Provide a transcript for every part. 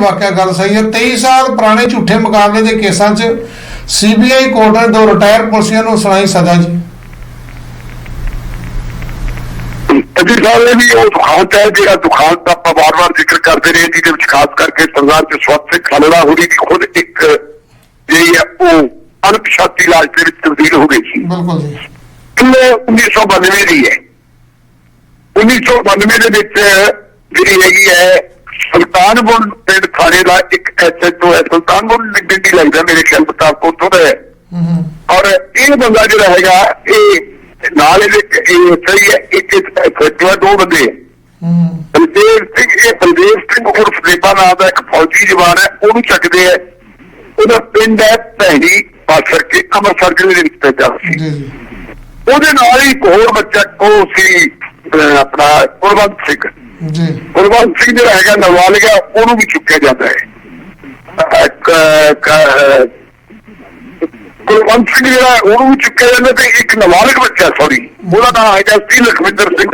ਵਾਕਿਆ ਗੱਲ ਸਹੀ ਹੈ। 23 ਸਾਲ ਪੁਰਾਣੇ ਝੂਠੇ ਮੁਕਾਬਲੇ ਦੇ ਕੇਸਾਂ 'ਚ ਸੀਬੀਆਈ ਕੋਰਟ ਨੇ ਦੋ ਰਿਟਾਇਰ ਪੁਲਿਸੀਆਂ ਨੂੰ ਸੁਣਾਈ ਸਜ਼ਾ ਜੀ। ਅਜੀ ਨੇ ਵੀ ਉਹ ਦੁਖਾਂਤ ਹੈ ਜਿਹੜਾ ਦੁਖਾਂਤ ਦਾ ਆਪਾਂ ਵਾਰ-ਵਾਰ ਜ਼ਿਕਰ ਕਰਦੇ ਰਹੇ ਜਿਹਦੇ ਵਿੱਚ ਖਾਸ ਕਰਕੇ ਸਰਦਾਰ ਜਸਵੰਤ ਸਿੰਘ ਖਾਲੜਾ ਹੋਰੀ ਦੀ ਖੁਦ ਇੱਕ ਜਿਹੜੀ ਹੈ ਉਹ ਅਣਪਛਾਤੀ ਇਲਾਜ ਦੇ ਵਿੱਚ ਤਬਦੀਲ ਹੋ ਗਈ ਸੀ। ਬਿਲਕੁਲ ਜੀ। ਇਹ 1992 ਦੀ ਹੈ। 1992 ਦੇ ਵਿੱਚ ਜਿਹੜੀ ਹੈਗੀ ਹੈ ਸੁਲਤਾਨਪੁਰ ਪਿੰਡ ਥਾਣੇ ਦਾ ਇੱਕ ਐਸਐਚਓ ਹੈ। ਸੁਲਤਾਨਪੁਰ ਨਿਗੰਡੀ ਲੱਗਦਾ ਮੇਰੇ ਖਿਆਲ ਮੁਤਾਬਕ ਉੱਥੋਂ ਦਾ ਹੈ। ਔਰ ਇਹ ਬੰਦਾ ਜਿਹੜਾ ਹੈਗਾ ਇਹ ਨਾਲ ਇਹਦੇ ਇੱਕ ਇਹ ਸਹੀ ਹੈ ਇੱਕ ਐਸਐਚਓ ਦੋ ਬੰਦੇ ਬਲਦੇਵ ਸਿੰਘ ਇਹ ਬਲਦੇਵ ਸਿੰਘ ਉਰਫ ਦੇਬਾ ਨਾਮ ਦਾ ਇੱਕ ਫੌਜੀ ਜਵਾਨ ਹੈ। ਉਹਨੂੰ ਚੱਕਦੇ ਆ ਉਹਦਾ ਪਿੰਡ ਹੈ ਭੈਣੀ ਪਾਸਰ ਕੇ ਅੰਮ੍ਰਿਤਸਰ ਜ਼ਿਲ੍ਹੇ ਦੇ ਵਿੱਚ ਪੈਦਾ ਸੀ। ਉਹਦੇ ਨਾਲ ਹੀ ਇੱਕ ਹੋਰ ਬੱਚਾ ਉਹ ਸੀ ਆਪਣਾ ਕੁਲਵੰਤ ਸਿੰਘ। ਜੀ। ਸਿੰਘ ਜਿਹੜਾ ਹੈਗਾ ਨਾਬਾਲਗ ਹੈ ਉਹਨੂੰ ਵੀ ਚੁੱਕਿਆ ਜਾਂਦਾ ਹੈ। ਕੁਲਵੰਤ ਸਿੰਘ ਜਿਹੜਾ ਉਹਨੂੰ ਵੀ ਚੁੱਕਿਆ ਜਾਂਦਾ ਤੇ ਇੱਕ ਨਾਬਾਲਗ ਬੱਚਾ ਸੌਰੀ ਉਹਦਾ ਨਾਮ ਹੈਗਾ ਸੀ ਲਖਵਿੰਦਰ ਸਿੰਘ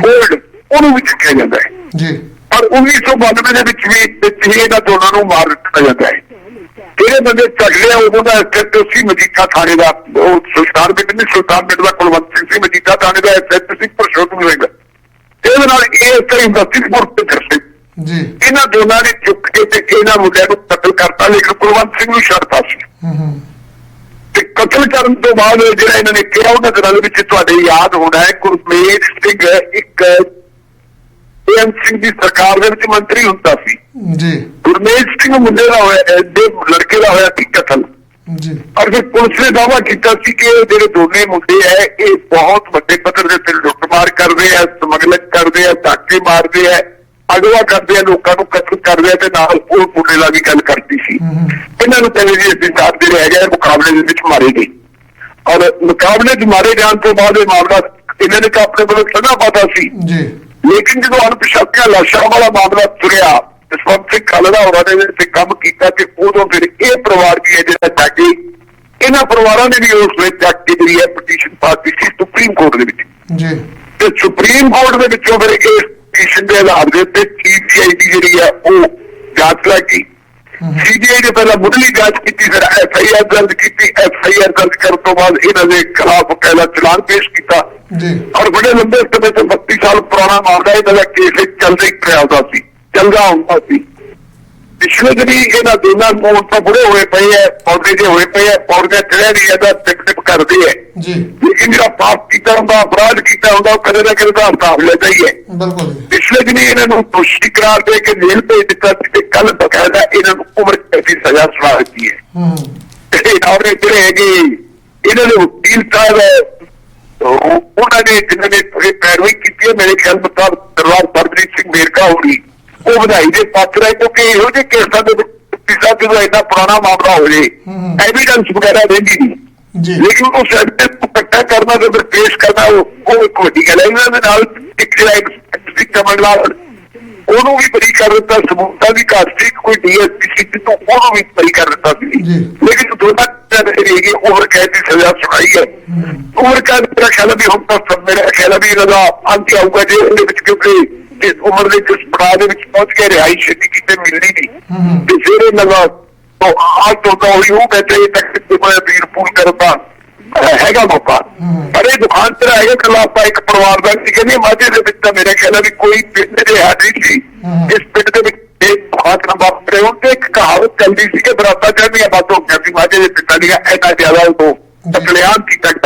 ਫੋਲਡ ਉਹਨੂੰ ਵੀ ਚੁੱਕਿਆ ਜਾਂਦਾ ਹੈ। ਜੀ। ਪਰ 1992 ਦੇ ਵਿੱਚ ਵੀ ਹੀ ਇਹਨਾਂ ਦੋਨਾਂ ਨੂੰ ਮਾਰ ਦਿੱਤਾ ਜਾਂਦਾ ਹੈ। ਜਿਹੜੇ ਬੰਦੇ ਝਗੜੇ ਆ ਉਦੋਂ ਦਾ ਐਸਐਚਓ ਸੀ ਮਜੀਠਾ ਥਾਣੇ ਦਾ ਉਹ ਸੁਲਤਾਨ ਪਿੰਡ ਨਹੀਂ ਸੁਲਤਾਨ ਪਿੰਡ ਦਾ ਕੁਲਵੰਤ ਸਿੰਘ ਸੀ ਮਜੀਠਾ ਥਾਣੇ ਦਾ ਐਸਐਚਓ ਸੀ ਪਰਸ਼ੋਤਮ ਸਿੰਘ। ਤੇ ਇੰਦਸਟਰੀਪੁਰ ਤੇ ਕਰਸੇ ਜੀ। ਇਹਨਾਂ ਦੋਨਾਂ ਨੇ ਚੁੱਕ ਕੇ ਤੇ ਇਹਨਾਂ ਮੁੰਡਿਆਂ ਨੂੰ ਕਤਲ ਕਰਤਾ ਲੇਕਿਨ ਕੁਲਵੰਤ ਸਿੰਘ ਨੂੰ ਛੱਡਤਾ ਸੀ। ਤੇ ਕਤਲ ਕਰਨ ਤੋਂ ਬਾਅਦ ਜਿਹੜਾ ਇਹਨਾਂ ਨੇ ਕਿਹਾ ਉਹਨਾਂ ਦਿਨਾਂ ਦੇ ਵਿੱਚ ਤੁਹਾਡੇ ਯਾਦ ਹੋਣਾ ਹੈ ਗੁਰਮੇਜ ਸਿੰਘ ਇੱਕ ਏਐਮ ਸਿੰਘ ਦੀ ਸਰਕਾਰ ਦੇ ਵਿੱਚ ਮੰਤਰੀ ਹੁੰਦਾ ਸੀ। ਜੀ। ਗੁਰਮੇਜ ਸਿੰਘ ਮੁੰਡੇ ਦਾ ਹੋਇਆ ਦੇ ਲੜਕੇ ਦਾ ਹੋਇਆ ਸੀ ਕਤਲ। ਜੀ। ਔਰ ਫਿਰ ਪੁਲਿਸ ਨੇ ਦਾਅਵਾ ਕੀਤਾ ਸੀ ਕਿ ਇਹ ਜਿਹੜੇ ਦੋਨੇ ਮੁੰਡੇ ਐ ਇਹ ਬਹੁਤ ਵੱਡੇ ਪੱਧਰ ਦੇ ਉੱਤੇ ਲੁੱਟਮਾਰ ਕਰਦੇ ਆ ਸਮਗਲਿੰਗ ਕਰਦੇ ਆ ਧਾਕੇ ਮਾਰਦੇ ਆ ਅਗਵਾ ਕਰਦੇ ਆ ਲੋਕਾਂ ਨੂੰ ਕਤਲ ਕਰਦੇ ਆ ਤੇ ਨਾਲ ਉਹ ਮੁੰਡੇ ਦਾ ਵੀ ਗੱਲ ਕਰਦੀ ਸੀ। ਇਹਨਾਂ ਨੂੰ ਕਹਿੰਦੇ ਜੀ ਅਸੀਂ ਸਾਥ ਦੇ ਰਹਿ ਗਏ ਮੁਕਾਬਲੇ ਦੇ ਵਿੱਚ ਮਾਰੇ ਗਏ। ਔਰ ਮੁਕਾਬਲੇ 'ਚ ਮਾਰੇ ਜਾਣ ਤੋਂ ਬਾਅਦ ਇਹ ਮਾਮਲਾ ਇਹਨਾਂ ਨੇ ਤਾਂ ਆਪਣੇ ਕੋਲ ਸਦਾ ਪਤਾ ਸੀ। ਜੀ। ਲੇਕਿਨ ਜਦੋਂ ਅਣਪਛਾਤੀਆਂ ਲਾਸ਼ਾਂ ਵਾਲਾ ਮਾਮਲਾ ਤੁਰਿਆ ਜਸਵੰਤ ਸਿੰਘ ਖਾਲੜਾ ਹੋਰਾਂ ਨੇ ਤੇ ਕੰਮ ਕੀਤਾ ਤੇ ਉਦੋਂ ਫਿਰ ਇਹ ਪਰਿਵਾਰ ਵੀ ਹੈ ਜਿਹੜਾ ਜਾਗੇ ਇਹਨਾਂ ਪਰਿਵਾਰਾਂ ਨੇ ਵੀ ਉਸ ਵਿੱਚ ਜਾ ਕੇ ਜਿਹੜੀ ਹੈ ਪਟੀਸ਼ਨ ਪਾਤੀ ਸੀ ਸੁਪਰੀਮ ਕੋਰਟ ਦੇ ਵਿੱਚ। ਜੀ। ਤੇ ਸੁਪਰੀਮ ਕੋਰਟ ਦੇ ਵਿੱਚੋਂ ਫਿਰ ਇਸ ਪਟੀਸ਼ਨ ਦੇ ਆਧਾਰ ਦੇ ਉੱਤੇ ਸੀਬੀਆਈ ਦੀ ਜਿਹੜੀ ਹੈ ਉਹ ਜਾਂਚ ਲੱਗੀ। ਸੀਬੀਆਈ ਨੇ ਪਹਿਲਾਂ ਮੁੱਢਲੀ ਜਾਂਚ ਕੀਤੀ ਫਿਰ ਐਫਆਈਆਰ ਦਰਜ ਕੀਤੀ। ਐਫਆਈਆਰ ਦਰਜ ਕਰਨ ਤੋਂ ਬਾਅਦ ਇਹਨਾਂ ਦੇ ਖਿਲਾਫ ਪਹਿਲਾ ਚਲਾਨ ਪੇਸ਼ ਕੀਤਾ। ਜੀ। ਔਰ ਬੜੇ ਲੰਬੇ ਸਮੇਂ ਤੋਂ 32 ਸਾਲ ਪੁਰਾਣਾ ਮਾਮਲਾ ਇਹਦਾ ਕੇਸ ਚੱਲਦਾ ਹੀ ਪਿਆ ਹੁੰਦਾ ਸੀ ਚੱਲਦਾ ਹੁੰਦਾ ਸੀ। ਪਿਛਲੇ ਦਿਨੀ ਇਹਨਾਂ ਦੋਨਾਂ ਨੂੰ ਤਾਂ ਬੁੜੇ ਹੋਏ ਪਏ ਐ ਪੌਦੇ ਜੇ ਹੋਏ ਪਏ ਐ ਪੌਦੇ ਚੜਿਆ ਨਹੀਂ ਇਹਦਾ ਟਿਪ ਟਿਪ ਕਰਦੇ ਐ ਜੀ। ਲੇਕਿਨ ਜਿਹੜਾ ਪਾਪ ਕੀਤਾ ਹੁੰਦਾ ਅਪਰਾਧ ਕੀਤਾ ਹੁੰਦਾ ਉਹ ਕਦੇ ਨਾ ਕਦੇ ਦਾ ਹਿਸਾਬ ਲੈਂਦਾ ਹੀ ਹੈ। ਬਿਲਕੁਲ ਪਿਛਲੇ ਦਿਨੀ ਇਹਨਾਂ ਨੂੰ ਦੋਸ਼ੀ ਕਰਾਰ ਦੇ ਕੇ ਜੇਲ੍ਹ ਭੇਜ ਦਿੱਤਾ ਸੀ ਤੇ ਕੱਲ ਬਕਾਇਦਾ ਇਹਨਾਂ ਨੂੰ ਉਮਰ ਕੈਦ ਦੀ ਸਜ਼ਾ ਸੁਣਾ ਦਿੱਤੀ ਹੈ। ਹੂੰ। ਤੇ ਆਪਣੇ ਜਿਹੜੇ ਹੈਗੇ ਇਹਨਾਂ ਦੇ ਵਕੀਲ ਸਾਹਿਬ ਉਹਨਾਂ ਨੇ ਜਿਨ੍ਹਾਂ ਨੇ ਇਹ ਪੈਰਵਾਈ ਕੀਤੀ ਮੇਰੇ ਖਿਆਲ ਮੁਤਾਬਕ ਦਰਬਾਰ ਪਰਮਜੀਤ ਸਿੰਘ ਵੇਰਕਾ ਹੋਣੀ ਉਹ ਵਧਾਈ ਦੇ ਪਾਤਰ ਹੈ ਕਿਉਂਕਿ ਇਹੋ ਜਿਹੇ ਕੇਸਾਂ ਦੇ ਵਿੱਚ ਪਿਛਾ ਜਦੋਂ ਇੰਨਾ ਪੁਰਾਣਾ ਮਾਮਲਾ ਹੋ ਜੇ। ਐਵੀਡੈਂਸ ਵਗੈਰਾ ਰਹਿੰਦੀ ਨਹੀਂ। ਜੀ। ਲੇਕਿਨ ਉਹ ਨੂੰ ਇਕੱਠਾ ਕਰਨਾ ਤੇ ਫਿਰ ਪੇਸ਼ ਕਰਨਾ ਉਹ ਇੱਕ ਵੱਡੀ ਗੱਲ ਹੈ। ਇਹਨਾਂ ਦੇ ਨਾਲ ਇੱਕ ਜਿਹੜਾ ਇੱਕ ਲਾਲ ਉਹਨੂੰ ਵੀ ਬਰੀ ਕਰ ਦਿੱਤਾ ਸਬੂਤਾਂ ਦੀ ਘਾਟ ਸੀ ਕੋਈ ਡੀਐਸਪੀ ਸੀ ਤੋਂ ਉਹਨੂੰ ਵੀ ਬਰੀ ਕਰ ਦਿੱਤਾ ਸੀ। ਲੇਕਿਨ ਦੋਨਾਂ ਜਿਹੜੀ ਉਮਰ ਕੈਦ ਦੀ ਸਜ਼ਾ ਸੁਣਾਈ ਹੈ ਉਮਰ ਕੈਦ ਮੇਰਾ ਖਿਆਲ ਵੀ ਹੁਣ ਤਾਂ ਸਭ ਮੇਰਾ ਖਿਆਲ ਵੀ ਦਾ ਅੰਤ ਆਊਗਾ ਜੇ ਉਹਦੇ ਵਿੱਚ ਕਿਉਂਕਿ ਇਸ ਉਮਰ ਦੇ ਕਿਸ ਪੜਾਅ ਦੇ ਵਿੱਚ ਪਹੁੰਚ ਕੇ ਰਿਹਾਈ ਛੇਤੀ ਕਿਤੇ ਮਿਲਣੀ ਨਹੀਂ। ਤੇ ਫਿਰ ਇਹਨਾਂ ਦਾ ਤੋਂ ਆਜ ਤੋਂ ਤਾਂ ਉਹੀ ਕਹਿੰਦੇ ਤੱਕ ਕਿ ਮੈਂ ਵੀਰ ਪੂਰ ਕਰਦਾ ਹੈਗਾ ਮੌਕਾ। ਪਰ ਇਹ ਦੁਕਾਨ ਤੇ ਹੈਗਾ ਕੱਲਾ ਆਪਾਂ ਇੱਕ ਪਰਿਵਾਰ ਦਾ ਸੀ। ਕਹਿੰਦੇ ਮਾਝੇ ਦੇ ਵਿੱਚ ਤਾਂ ਮੇਰੇ ਖਿਆਲ ਹੈ ਵੀ ਕੋਈ ਪਿੰਡ ਦੇ ਹੈ ਨਹੀਂ ਸੀ। ਇਸ ਪਿੰਡ ਦੇ ਵਿੱਚ ਇਹ ਦੁਕਾਨ ਨਾ ਵਾਪਰੇ। ਉਹ ਤੇ ਇੱਕ ਕਹਾਵਤ ਚੱਲਦੀ ਸੀ ਕਿ ਬਰਾਤਾ ਚੜ੍ਹਦੀਆਂ ਬਾਤੋਂ ਕਹਿੰਦੀ ਮਾਝੇ ਦੇ ਪਿੰਡਾਂ ਦੀਆਂ ਐਨਾ ਜ਼ਿਆਦਾ ਉਹ ਕਤਲੇਆਮ ਕੀਤਾ ਗਿਆ